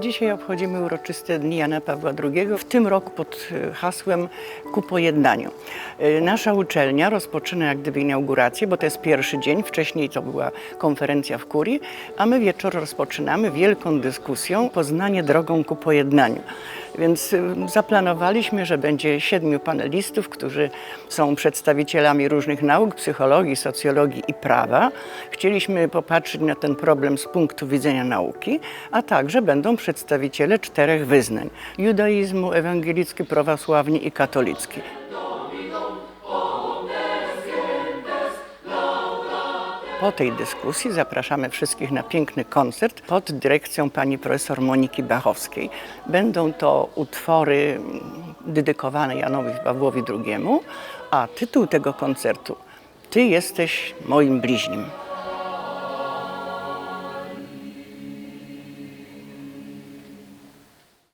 Dzisiaj obchodzimy uroczyste dni Jana Pawła II, w tym roku pod e, hasłem Ku pojednaniu. E, Nasza uczelnia rozpoczyna jak gdyby inaugurację, bo to jest pierwszy dzień, wcześniej to była konferencja w Kurii, a my wieczór rozpoczynamy wielką dyskusją Poznanie drogą ku pojednaniu. Więc y, zaplanowaliśmy, że będzie siedmiu panelistów, którzy są przedstawicielami różnych nauk, psychologii, socjologii i prawa. Chcieliśmy popatrzeć na ten problem z punktu widzenia nauki, a także będą przedstawiciele czterech wyznań: judaizmu, ewangelicki, prawosławny i katolicki. Po tej dyskusji zapraszamy wszystkich na piękny koncert pod dyrekcją pani profesor Moniki Bachowskiej. Będą to utwory dedykowane Janowi Pawłowi II, a tytuł tego koncertu Ty jesteś moim bliźnim.